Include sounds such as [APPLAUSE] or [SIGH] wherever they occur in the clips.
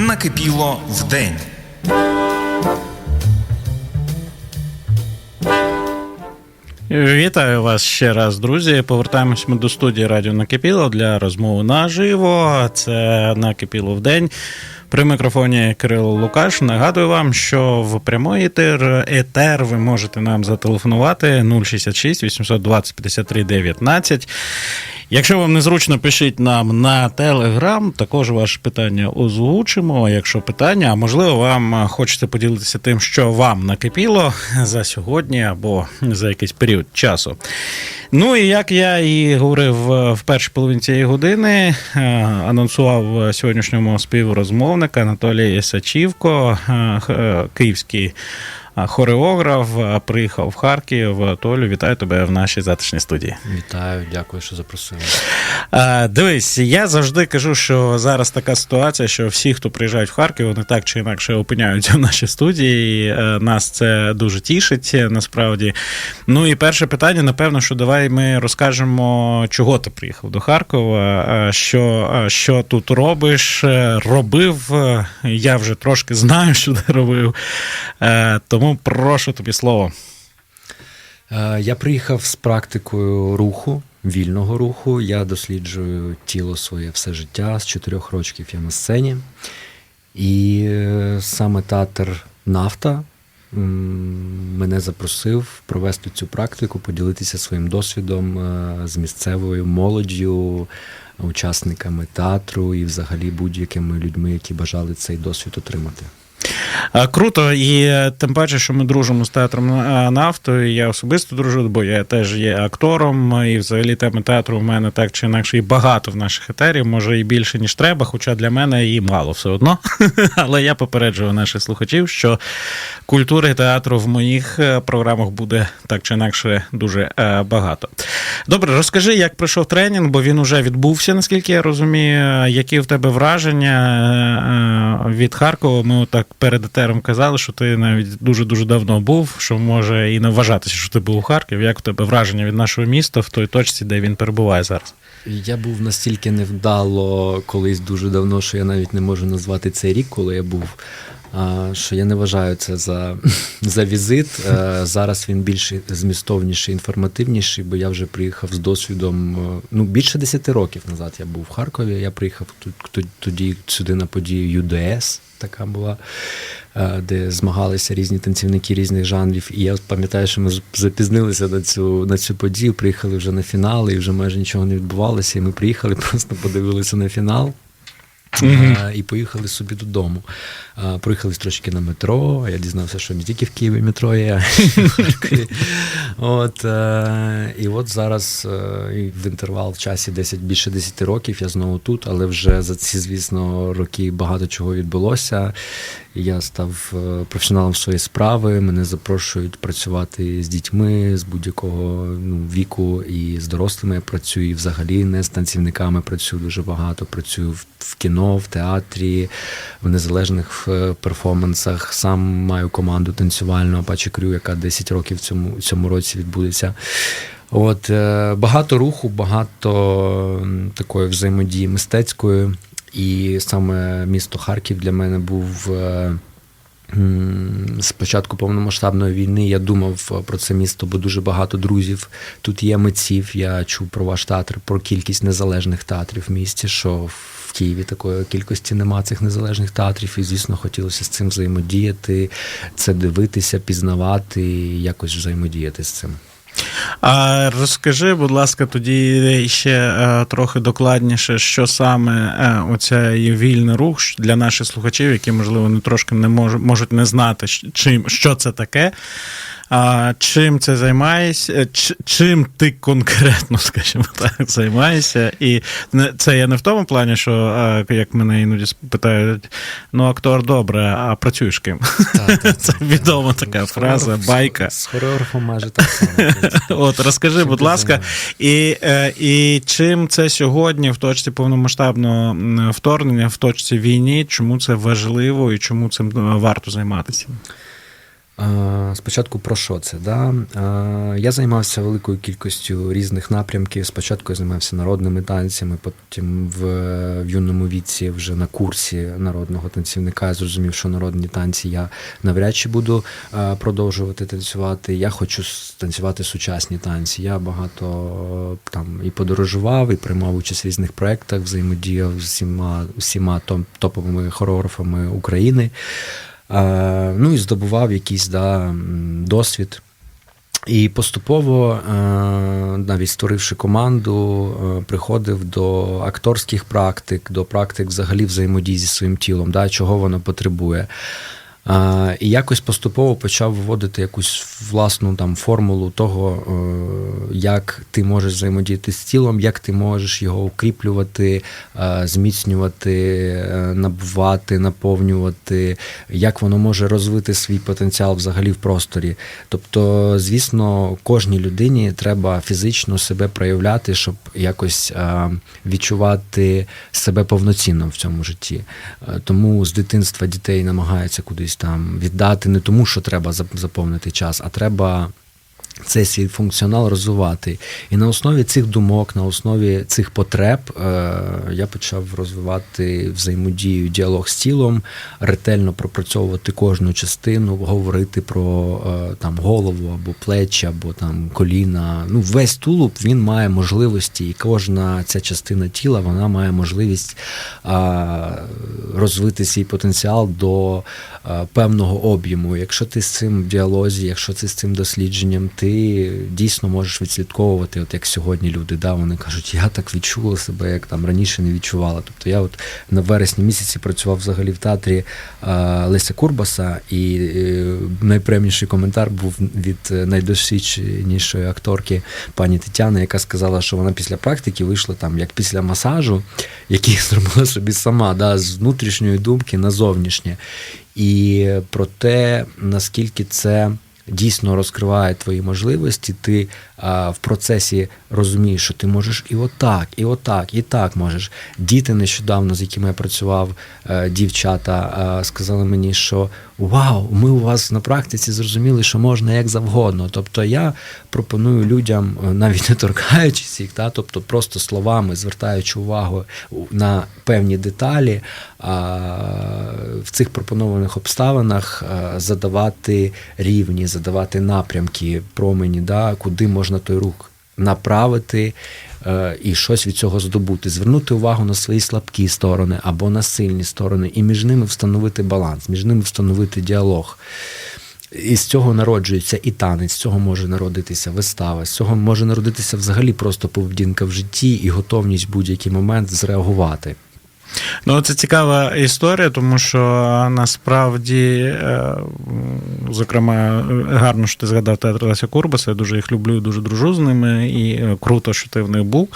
накипіло вдень. Вітаю вас ще раз, друзі. Повертаємось ми до студії Радіо Накипіло для розмови наживо. Це накипіло в день. При мікрофоні Кирило Лукаш. Нагадую вам, що в прямий етер, етер ви можете нам зателефонувати 066 820 53 19. Якщо вам незручно, пишіть нам на Телеграм. Також ваше питання озвучимо. Якщо питання, а можливо, вам хочете поділитися тим, що вам накипіло за сьогодні або за якийсь період часу. Ну і як я і говорив е, в першій половині цієї години, е, анонсував сьогоднішньому співрозмовник Анатолій Сачівко, е, е, київський е, хореограф, приїхав в Харків. Толю, вітаю тебе в нашій затишній студії. Вітаю, дякую, що запросили. Дивись, я завжди кажу, що зараз така ситуація, що всі, хто приїжджають в Харків, вони так чи інакше опиняються в нашій студії. е, Нас це дуже тішить е, насправді. Ну і перше питання, напевно, що давай ми розкажемо, чого ти приїхав до Харкова, що, що тут робиш, е, робив. Я вже трошки знаю, [LAUGHS] що ти робив. Е, Прошу тобі слово. Е, Я приїхав з практикою руху, вільного руху. Я досліджую тіло своє все життя. З чотирьох років я на сцені. І е, саме театр Нафта мене запросив провести цю практику, поділитися своїм досвідом е, з місцевою молоддю, учасниками театру і взагалі будь-якими людьми, які бажали цей досвід отримати. Круто, і е, тим паче, що ми дружимо з театром е, нафто. і Я особисто дружу, бо я теж є актором, і взагалі теми театру у мене так чи інакше і багато в наших етерів, може і більше ніж треба, хоча для мене і мало все одно. [LAUGHS] Але я попереджую наших слухачів, що культури театру в моїх е, програмах буде так чи інакше дуже багато. Добре, розкажи, як пройшов тренінг, бо він уже відбувся, наскільки я розумію. Які в тебе враження від Харкова? Ми так перед етером казали, що ти навіть дуже дуже давно був, що може і не вважатися, що ти був у Харків. Як у тебе враження від нашого міста в той точці, де він перебуває зараз? Я був настільки невдало колись дуже давно, що я навіть не можу назвати цей рік, коли я був. Що я не вважаю це за, [LAUGHS] за візит. Е, Зараз він більш змістовніший, інформативніший, бо я вже приїхав з досвідом. е, Ну, більше 10 років назад я був в Харкові. Я приїхав тоді сюди на подію UDS, така була, е, де змагалися різні танцівники різних жанрів. І я пам'ятаю, що ми запізнилися на цю, на цю подію, приїхали вже на фінал, і вже майже нічого не відбувалося. І ми приїхали, [LAUGHS] просто подивилися на фінал. Е, І поїхали собі додому. Е, Проїхали трошки на метро. Я дізнався, що не тільки в Києві метро є. От, е, і от зараз е, в інтервал в часі 10, більше 10 років я знову тут, але вже за ці, звісно, роки багато чого відбулося. Я став е, професіоналом своєї справи. Мене запрошують працювати з дітьми з будь-якого ну, віку і з дорослими я працюю, взагалі не з танцівниками працюю дуже багато. Працюю в, кіно, в театрі, в незалежних перформансах. Сам маю команду танцювальну Апачі Крю, яка 10 років в цьому, цьому році відбудеться. От е, багато руху, багато такої взаємодії мистецької. І саме місто Харків для мене був. е, З початку повномасштабної війни я думав про це місто, бо дуже багато друзів. Тут є митців. Я чув про ваш театр, про кількість незалежних театрів в місті, що в Києві такої кількості нема цих незалежних театрів. І, звісно, хотілося з цим взаємодіяти, це дивитися, пізнавати і якось взаємодіяти з цим. А розкажи, будь ласка, тоді ще е, трохи докладніше, що саме е, оця вільний рух для наших слухачів, які, можливо, не трошки не мож, можуть не знати, чим, що це таке. А, чим це займаєшся? Е, Чим ти конкретно, [LAUGHS] скажімо так, займаєшся? І це я не в тому плані, що е, як мене іноді питають, ну актор добре, а працюєш ким? [LAUGHS] Це відома така фраза, байка. З хореографом майже так само. [LAUGHS] От розкажи, Чим будь ласка, і, е, і чим це сьогодні в точці повномасштабного вторгнення, в точці війні, чому це важливо і чому цим варто займатися? Спочатку про що це? Да? Я займався великою кількістю різних напрямків. Спочатку я займався народними танцями, потім в, в юному віці, вже на курсі народного танцівника, я зрозумів, що народні танці я навряд чи буду продовжувати танцювати. Я хочу танцювати сучасні танці. Я багато там і подорожував, і приймав участь в різних проєктах, взаємодіяв з всіма, всіма топ- топовими хореографами України. Е, ну і здобував якийсь да, досвід. І поступово, е, навіть створивши команду, е, приходив до акторських практик, до практик взагалі взаємодії зі своїм тілом, да, чого воно потребує. І якось поступово почав виводити якусь власну там формулу того, е, як ти можеш взаємодіяти з тілом, як ти можеш його укріплювати, е, зміцнювати, е, набувати, наповнювати, як воно може розвити свій потенціал взагалі в просторі. Тобто, звісно, кожній людині треба фізично себе проявляти, щоб якось відчувати себе повноцінно в цьому житті. Тому з дитинства дітей намагаються кудись там віддати не тому, що треба зап- заповнити час, а треба. Цей свій функціонал розвивати. І на основі цих думок, на основі цих потреб е, я почав розвивати взаємодію, діалог з тілом, ретельно пропрацьовувати кожну частину, говорити про е, там голову або плечі, або там коліна. Ну, весь тулуб він має можливості, і кожна ця частина тіла вона має можливість розвити свій потенціал до а, певного об'єму. Якщо ти з цим в діалозі, якщо ти з цим дослідженням, ти дійсно можеш відслідковувати, от як сьогодні люди, да, вони кажуть, я так відчула себе, як там раніше не відчувала. Тобто я от на вересні місяці працював взагалі в театрі а, Леся Курбаса, і е, найприємніший коментар був від е, найдосвідченішої акторки пані Тетяни, яка сказала, що вона після практики вийшла там як після масажу, який [LAUGHS] зробила собі сама, да, з внутрішньої думки на зовнішнє. І про те, наскільки це дійсно розкриває твої можливості, ти а, в процесі розумієш, що ти можеш і отак, і отак, і так можеш. Діти нещодавно, з якими я працював, е, дівчата, е, сказали мені, що вау, ми у вас на практиці зрозуміли, що можна як завгодно. Тобто я пропоную людям, е, навіть не торкаючись їх, та, тобто просто словами, звертаючи увагу на певні деталі, а, в цих пропонованих обставинах задавати рівні, задавати напрямки, промені, да, куди можна той рух направити е, і щось від цього здобути, звернути увагу на свої слабкі сторони або на сильні сторони, і між ними встановити баланс, між ними встановити діалог. І з цього народжується і танець, з цього може народитися вистава, з цього може народитися взагалі просто поведінка в житті і готовність в будь-який момент зреагувати. Ну, це цікава історія, тому що насправді, е, зокрема, гарно, що ти згадав Леся Курбаса. Я дуже їх люблю, дуже дружу з ними, і е, круто, що ти в них був.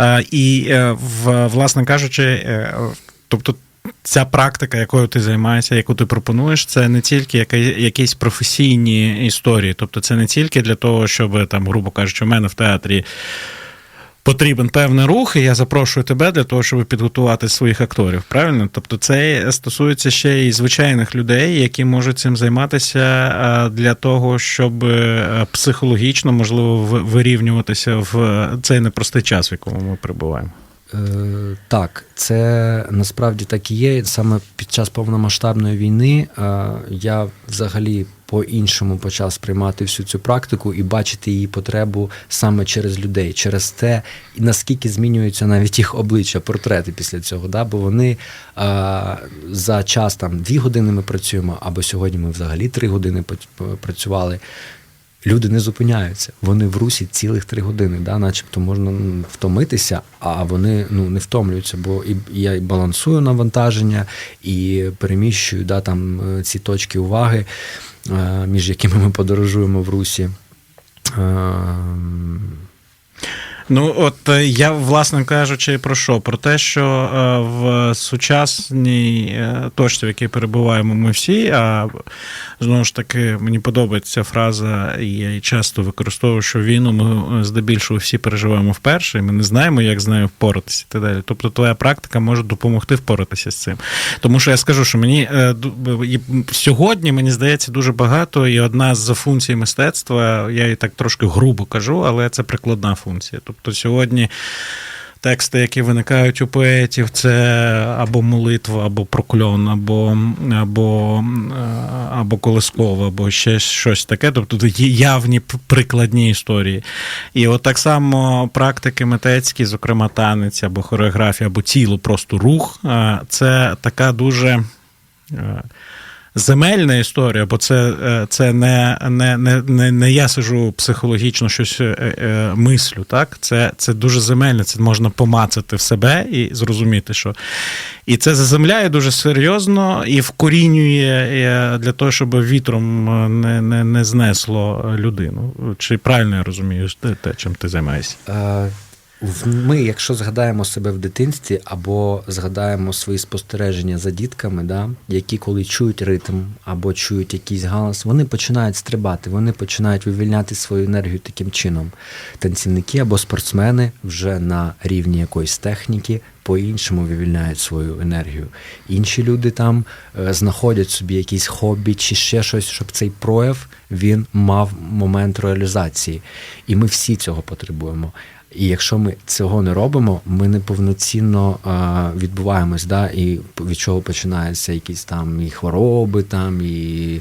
Е, І, власне кажучи, тобто. Ця практика, якою ти займаєшся, яку ти пропонуєш, це не тільки якісь професійні історії. Тобто, це не тільки для того, щоб там, грубо кажучи, у мене в театрі потрібен певний рух, і я запрошую тебе для того, щоб підготувати своїх акторів. Правильно? Тобто, це стосується ще і звичайних людей, які можуть цим займатися для того, щоб е, психологічно можливо вирівнюватися в цей непростий час, в якому ми перебуваємо. Е, Так, це насправді так і є. Саме під час повномасштабної війни е, я взагалі по-іншому почав сприймати всю цю практику і бачити її потребу саме через людей, через те, наскільки змінюються навіть їх обличчя, портрети після цього. Да? Бо вони е, за час там дві години ми працюємо, або сьогодні ми взагалі три години працювали. Люди не зупиняються. Вони в русі цілих три години, да, начебто можна ну, втомитися, а вони ну, не втомлюються, бо і я і балансую навантаження, і переміщую да, там, е, ці точки уваги, між якими ми подорожуємо в русі. Ну, от е, я, власне кажучи, про що? Про те, що е, в сучасній е, точці, в якій перебуваємо ми всі, а знову ж таки, мені подобається фраза, і я її часто використовую, що війну ми здебільшого всі переживаємо вперше, і ми не знаємо, як з нею впоратися і так далі. Тобто твоя практика може допомогти впоратися з цим. Тому що я скажу, що мені сьогодні, мені здається, дуже багато, і одна з функцій мистецтва, я її так трошки грубо кажу, але це прикладна функція. Тобто сьогодні. Тексти, які виникають у поетів, це або молитва, або прокльон, або, або, е, або колискова, або ще щось таке. Тобто явні прикладні історії. І от так само практики митецькі, зокрема танець, або хореографія, або тіло, просто рух, е, це така дуже. Земельна історія, бо це, е, це не, не, не, не, я сижу психологічно щось е, е, мислю. Так? Це, це дуже земельне, це можна помацати в себе і зрозуміти, що. І це заземляє дуже серйозно і вкорінює для того, щоб вітром не, не, не знесло людину. Чи правильно я розумію те, чим ти займаєшся? Ми, якщо згадаємо себе в дитинстві або згадаємо свої спостереження за дітками, да, які коли чують ритм або чують якийсь галас, вони починають стрибати, вони починають вивільняти свою енергію таким чином. Танцівники або спортсмени вже на рівні якоїсь техніки по-іншому вивільняють свою енергію. Інші люди там е, знаходять собі якісь хобі чи ще щось, щоб цей прояв він мав момент реалізації. І ми всі цього потребуємо. І якщо ми цього не робимо, ми неповноцінно відбуваємось, да, і від чого починаються якісь там і хвороби, там і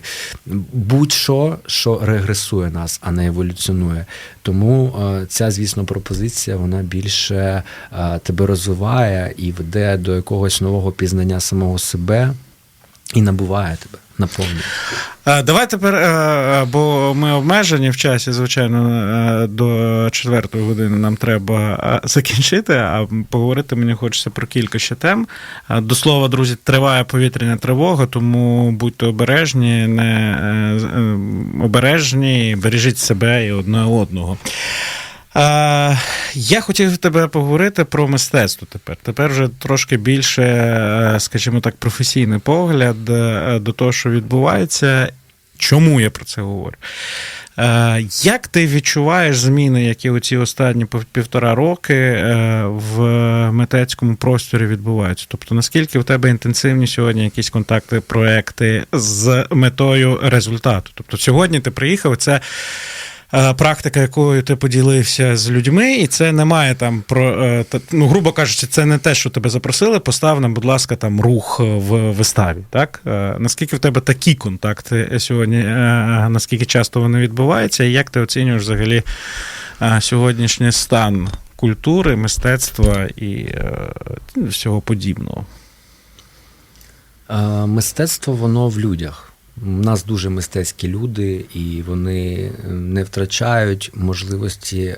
будь-що, що регресує нас, а не еволюціонує. Тому ця, звісно, пропозиція вона більше тебе розвиває і веде до якогось нового пізнання самого себе і набуває тебе наповнює. Е, Давай тепер, е, е, бо ми обмежені в часі, звичайно, до четвертої години нам треба закінчити. А поговорити мені хочеться про кілька ще тем. До слова, друзі, триває повітряна тривога, тому будьте обережні, не обережні, бережіть себе і одне одного. Е, Я хотів тебе поговорити про мистецтво тепер. Тепер вже трошки більше, е, скажімо так, професійний погляд е, до того, що відбувається. Чому я про це говорю? Е, Як ти відчуваєш зміни, які оці останні півтора роки в митецькому просторі відбуваються? Тобто, наскільки в тебе інтенсивні сьогодні якісь контакти, проекти з метою результату? Тобто, сьогодні ти приїхав, це практика, якою ти поділився з людьми, і це немає там про е, ну, грубо кажучи, це не те, що тебе запросили. Постав нам, будь ласка, там рух в виставі. Так Е, наскільки в тебе такі контакти сьогодні? е, Наскільки часто вони відбуваються, і як ти оцінюєш взагалі е, сьогоднішній стан культури, мистецтва і е, всього подібного? Е, Мистецтво воно в людях. У нас дуже мистецькі люди, і вони не втрачають можливості е,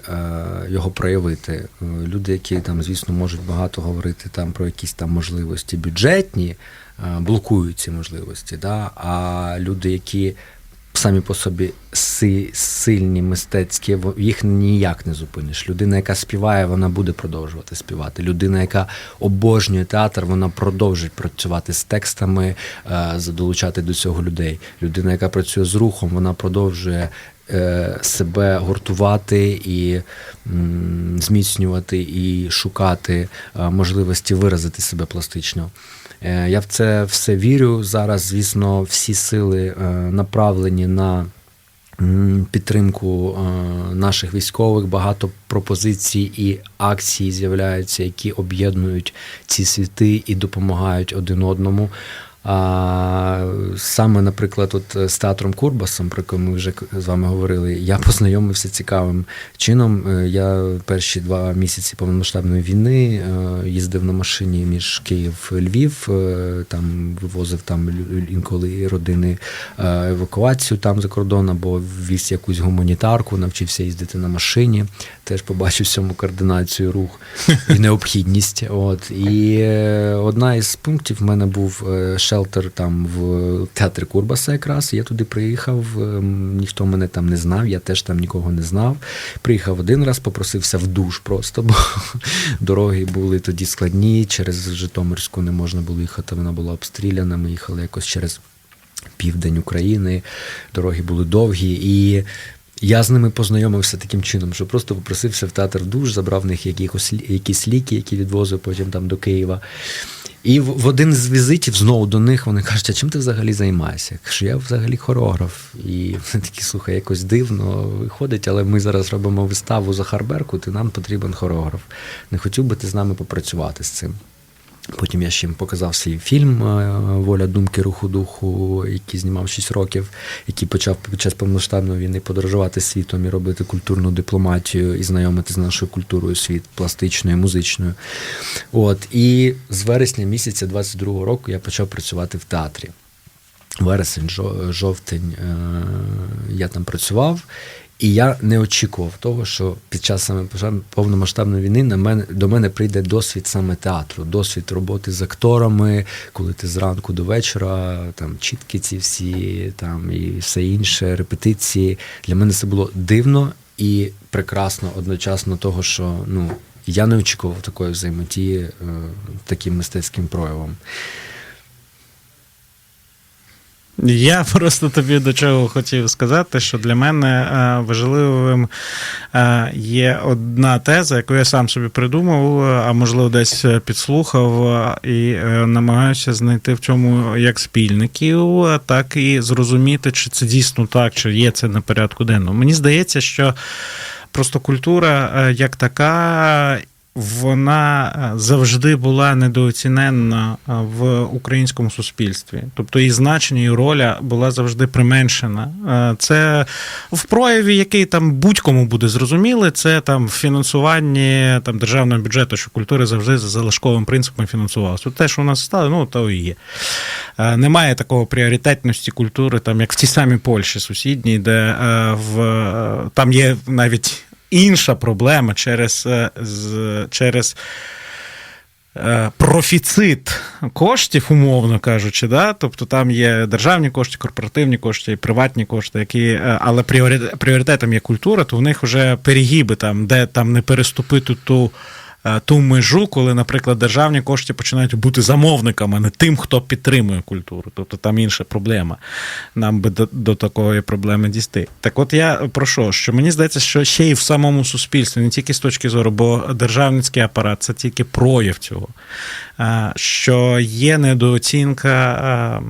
його проявити. Е, Люди, які там, звісно, можуть багато говорити там про якісь там можливості бюджетні, е, блокують ці можливості. Да? А люди, які самі по собі си- сильні, мистецькі, їх ніяк не зупиниш. Людина, яка співає, вона буде продовжувати співати. Людина, яка обожнює театр, вона продовжить працювати з текстами, е, долучати до цього людей. Людина, яка працює з рухом, вона продовжує. е, Себе гуртувати і зміцнювати, і шукати е, можливості виразити себе пластично. Е, Я в це все вірю. Зараз, звісно, всі сили е, направлені на підтримку е, наших військових. Багато пропозицій і акцій з'являються, які об'єднують ці світи і допомагають один одному. Саме, наприклад, от з театром Курбасом, про який ми вже з вами говорили, я познайомився цікавим чином. Е, Я перші два місяці повномасштабної війни е, їздив на машині між Київ і Львів, е, там вивозив там інколи родини е, евакуацію там за кордон, або віз якусь гуманітарку, навчився їздити на машині. Теж побачив в цьому координацію рух і необхідність. От і е, одна із пунктів в мене був е, шелтер там в театрі Курбаса якраз. Я туди приїхав, ем, ніхто мене там не знав, я теж там нікого не знав. Приїхав один раз, попросився в душ просто, бо [LAUGHS] дороги були тоді складні. Через Житомирську не можна було їхати, вона була обстріляна. Ми їхали якось через південь України, дороги були довгі. І я з ними познайомився таким чином, що просто попросився в театр в душ, забрав в них якісь ліки, які відвозив потім там до Києва. І в, в один з візитів знову до них вони кажуть, а чим ти взагалі займаєшся? Я кажу, я взагалі хореограф. І вони такі, слухай, якось дивно виходить, але ми зараз робимо виставу за Харберку, ти нам потрібен хореограф. Не хотів би ти з нами попрацювати з цим. Потім я ще їм показав свій фільм е, Воля думки руху духу, який знімав 6 років, який почав під час повноштабної війни подорожувати світом і робити культурну дипломатію і знайомити з нашою культурою світ пластичною, музичною. От і з вересня місяця 22-го року я почав працювати в театрі. Вересень, жовтень е, я там працював, і я не очікував того, що під час саме повномасштабної війни на мене до мене прийде досвід саме театру, досвід роботи з акторами, коли ти зранку до вечора, там чіткі ці всі, там і все інше, репетиції. Для мене це було дивно і прекрасно одночасно того, що ну я не очікував такої взаємодії е, таким мистецьким проявом. Я просто тобі до чого хотів сказати, що для мене е, важливим е, є одна теза, яку я сам собі придумав, е, а можливо десь підслухав, і намагаюся знайти в цьому як спільників, так і зрозуміти, чи це дійсно так, чи є це на порядку денному. Мені здається, що просто культура як така. Вона е, завжди була недооціненна е, в українському суспільстві, тобто її значення і роля була завжди применшена. Е, Це в прояві, який там будь-кому буде зрозумілий, це там фінансуванні там державного бюджету, що культура завжди за залишковим принципом фінансувалася. Те, що у нас стало, ну то і є. Немає такого пріоритетності культури, там як в тій самій Польщі сусідній, де в там є навіть інша проблема через, е, через е, профіцит коштів, умовно кажучи, да? тобто там є державні кошти, корпоративні кошти, приватні кошти, які, е, але пріоритет, пріоритетом є культура, то в них вже перегіби, там, де там не переступити ту. Е, Ту межу, коли, наприклад, державні кошти починають бути замовниками, а не тим, хто підтримує культуру. Тобто там інша проблема. Нам би до, до такої проблеми дійти. Так от я про що? Що мені здається, що ще й в самому суспільстві, не тільки з точки зору, бо державницький апарат це тільки прояв цього. е, Що є недооцінка е,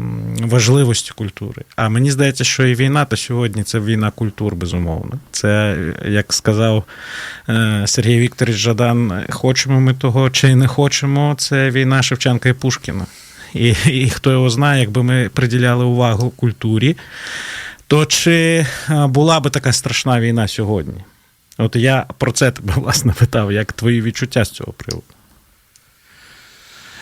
важливості культури. А мені здається, що і війна, то сьогодні це війна культур, безумовно. Це, як сказав Сергій Вікторович Жадан, хочемо ми того чи не хочемо, це війна Шевченка і Пушкіна. І, і хто його знає, якби ми приділяли увагу культурі, то чи була би така страшна війна сьогодні? От я про це тебе власне питав, як твої відчуття з цього приводу?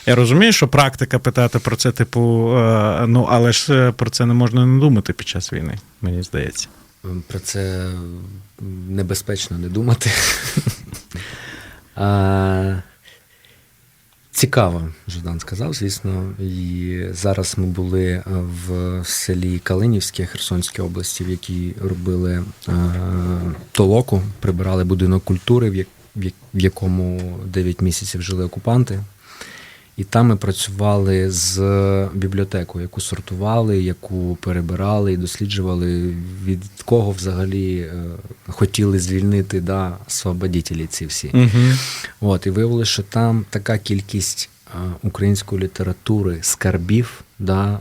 Я розумію, що практика питати про це, типу, е, ну, але ж е, про це не можна не думати під час війни, мені здається. Про це небезпечно не думати. Цікаво, Ждан сказав, звісно. І зараз ми були в селі Калинівське Херсонській області, в якій робили а, толоку, прибирали будинок культури, в якому 9 місяців жили окупанти. І там ми працювали з бібліотекою, яку сортували, яку перебирали і досліджували, від кого взагалі е, хотіли звільнити да, освободітелі ці всі. Угу. От, і виявилося, що там така кількість а, української літератури, скарбів, да,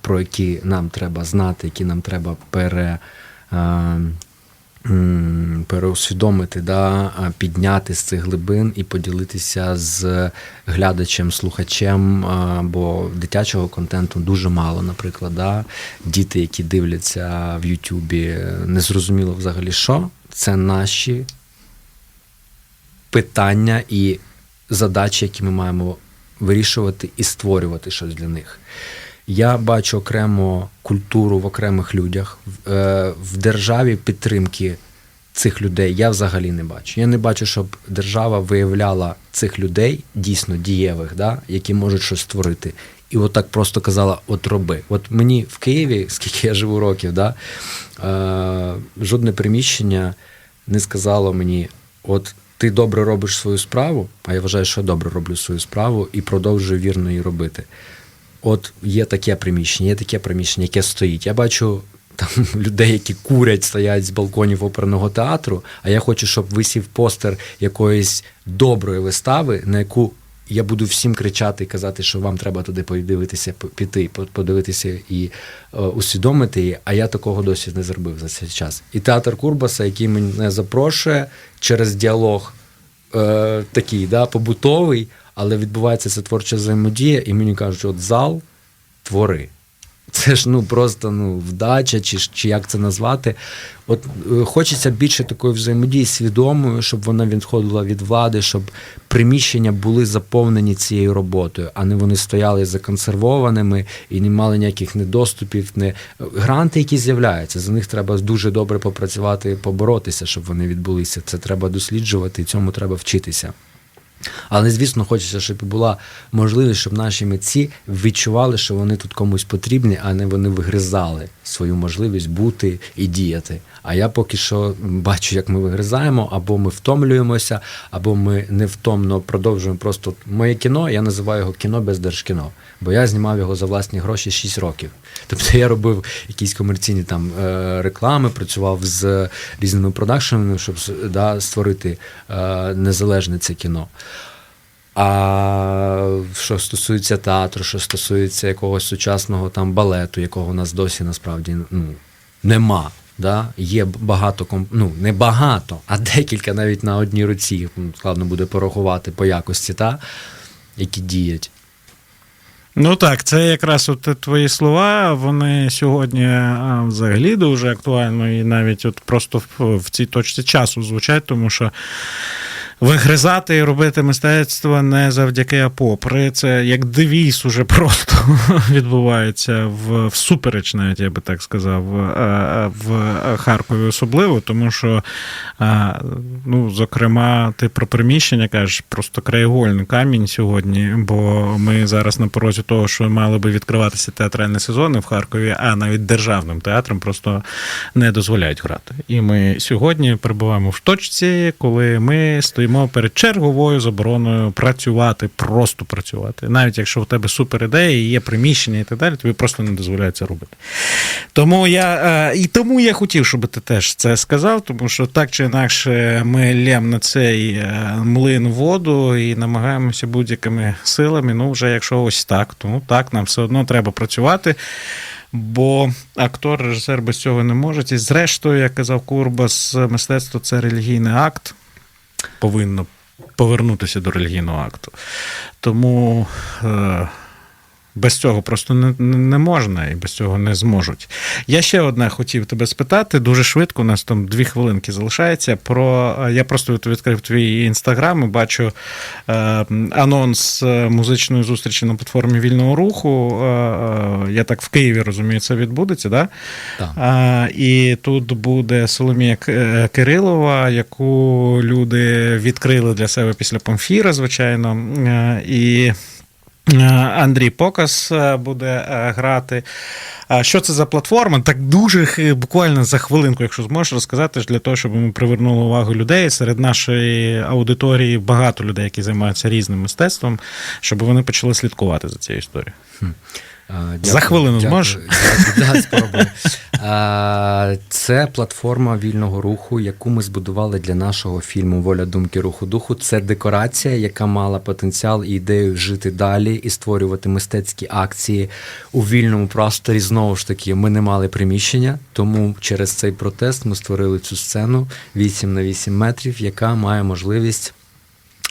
про які нам треба знати, які нам треба пере. Переусвідомити, да, підняти з цих глибин і поділитися з глядачем, слухачем, бо дитячого контенту дуже мало, наприклад. Да. Діти, які дивляться в Ютубі, незрозуміло взагалі що. Це наші питання і задачі, які ми маємо вирішувати і створювати щось для них. Я бачу окремо культуру в окремих людях, в, е, державі підтримки цих людей я взагалі не бачу. Я не бачу, щоб держава виявляла цих людей дійсно дієвих, да, які можуть щось створити. І от так просто казала: от роби. От мені в Києві, [LAUGHS] скільки я живу років, да, е, жодне приміщення не сказало мені, от ти добре робиш свою справу, а я вважаю, що я добре роблю свою справу і продовжую вірно її робити. От є таке приміщення, є таке приміщення, яке стоїть. Я бачу там [LAUGHS] людей, які курять, стоять з балконів оперного театру, а я хочу, щоб висів постер якоїсь доброї вистави, на яку я буду всім кричати і казати, що вам треба туди подивитися, піти, подивитися і е, усвідомити її. А я такого досі не зробив за цей час. І театр Курбаса, який мене запрошує через діалог е, такий, да, побутовий, але відбувається ця творча взаємодія, і мені кажуть, от зал твори. Це ж ну просто ну вдача, чи, чи як це назвати. От е, хочеться більше такої взаємодії свідомої, щоб вона відходила від влади, щоб приміщення були заповнені цією роботою, а не вони стояли законсервованими і не мали ніяких недоступів. Не гранти, які з'являються, за них треба дуже добре попрацювати, поборотися, щоб вони відбулися. Це треба досліджувати, і цьому треба вчитися. Але, звісно, хочеться, щоб була можливість, щоб наші митці відчували, що вони тут комусь потрібні, а не вони вигризали свою можливість бути і діяти. А я поки що бачу, як ми вигризаємо, або ми втомлюємося, або ми невтомно продовжуємо просто моє кіно. Я називаю його кіно без держкіно, бо я знімав його за власні гроші 6 років. Тобто я робив якісь комерційні там е, реклами, працював з різними продакшенами, щоб да, створити е, незалежне це кіно. А що стосується театру, що стосується якогось сучасного там балету, якого у нас досі насправді ну, нема. Да? Є багато комп... ну, не багато, а декілька навіть на одній руці складно буде порахувати по якості, та? які діють. Ну так, це якраз от твої слова. Вони сьогодні взагалі дуже актуально і навіть от просто в, в цій точці часу звучать, тому що. Вигризати і робити мистецтво не завдяки, а попри. Це як девіз уже просто [LAUGHS] відбувається в, всупереч, навіть я би так сказав, е, в Харкові особливо, тому що, е, ну, зокрема, ти про приміщення кажеш, просто краєгольний камінь сьогодні, бо ми зараз на порозі того, що мали би відкриватися театральні сезони в Харкові, а навіть державним театрам просто не дозволяють грати. І ми сьогодні перебуваємо в точці, коли ми стоїмо перед черговою забороною працювати, просто працювати. Навіть якщо в тебе супер ідеї, є приміщення і так далі, тобі просто не дозволяють це робити. Тому я е, і тому я хотів, щоб ти теж це сказав, тому що так чи інакше ми лємо на цей е, млин воду і намагаємося будь-якими силами. Ну, вже якщо ось так, то ну так, нам все одно треба працювати. Бо актор, режисер без цього не може. І зрештою, як казав Курбас, мистецтво це релігійний акт, повинно повернутися до релігійного акту. Тому е, без цього просто не, не можна і без цього не зможуть. Я ще одне хотів тебе спитати. Дуже швидко, у нас там дві хвилинки залишається. Про е, я просто відкрив твій інстаграм і бачу е, анонс е, музичної зустрічі на платформі вільного руху. Е, е, я так в Києві розумію, це відбудеться, да? Так. А, і тут буде Соломія е, Кирилова, яку люди відкрили для себе після Памфіра, звичайно. Е, І е, Андрій Покас е, буде е, грати. Що це за платформа? Так дуже буквально за хвилинку, якщо зможеш розказати, для того, щоб ми привернули увагу людей. Серед нашої аудиторії багато людей, які займаються різним мистецтвом, щоб вони почали слідкувати за цією історією. А, За хвилину зможеш? Дякую, да, спробую. Це платформа вільного руху, яку ми збудували для нашого фільму Воля думки руху духу. Це декорація, яка мала потенціал і ідею жити далі і створювати мистецькі акції у вільному просторі. Знову ж таки, ми не мали приміщення, тому через цей протест ми створили цю сцену 8 на 8 метрів, яка має можливість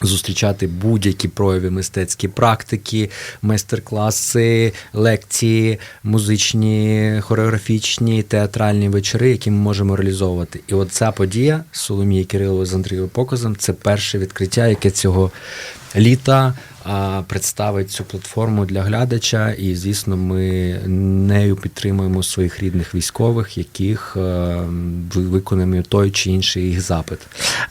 зустрічати будь-які прояви мистецькі практики, майстер-класи, лекції, музичні, хореографічні, театральні вечори, які ми можемо реалізовувати. І от ця подія Соломії Кирилової з Андрією Показом це перше відкриття, яке цього літа представить цю платформу для глядача, і звісно, ми нею підтримуємо своїх рідних військових, яких е, ви- виконуємо той чи інший їх запит.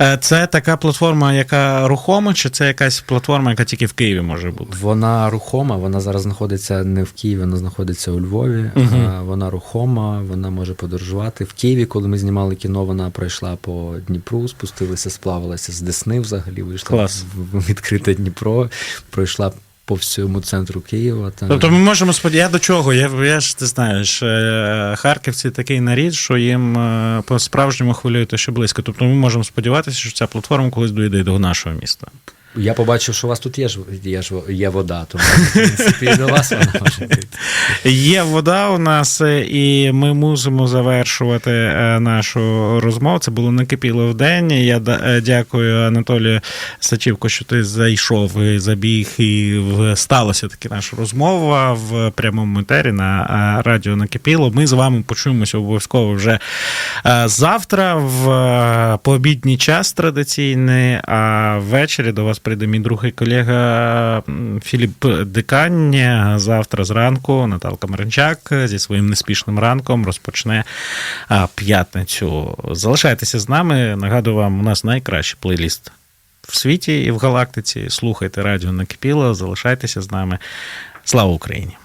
Е, Це така платформа, яка рухома, чи це якась платформа, яка тільки в Києві може бути? Вона рухома, вона зараз знаходиться не в Києві, вона знаходиться у Львові. А, Вона рухома, вона може подорожувати. В Києві, коли ми знімали кіно, вона пройшла по Дніпру, спустилася, сплавилася з Десни взагалі, вийшла Клас. в відкрите Дніпро, пройшла по всьому центру Києва. Та... Тобто ми можемо сподіватися, я до чого? Я, я ж ти знаєш, е, харківці такий нарід, що їм е, по-справжньому хвилює те, що близько. Тобто ми можемо сподіватися, що ця платформа колись дійде до нашого міста. Я побачив, що у вас тут є є, є вода, тому в принципі до вас вона може прийти. Є вода у нас, е, і ми мусимо завершувати е, нашу розмову. Це було накипіло в день. Я е, дякую Анатолію Сачівко, що ти зайшов і забіг, і сталася таки наша розмова в прямому етері на радіо Накипіло. Ми з вами почуємося обов'язково вже завтра в пообідній час традиційний. А ввечері до вас прийде мій другий колега Філіп Дикань. Завтра зранку Наталка Маринчак зі своїм неспішним ранком розпочне п'ятницю. Залишайтеся з нами. Нагадую вам, у нас найкращий плейліст в світі і в галактиці. Слухайте радіо Накипіло, залишайтеся з нами. Слава Україні!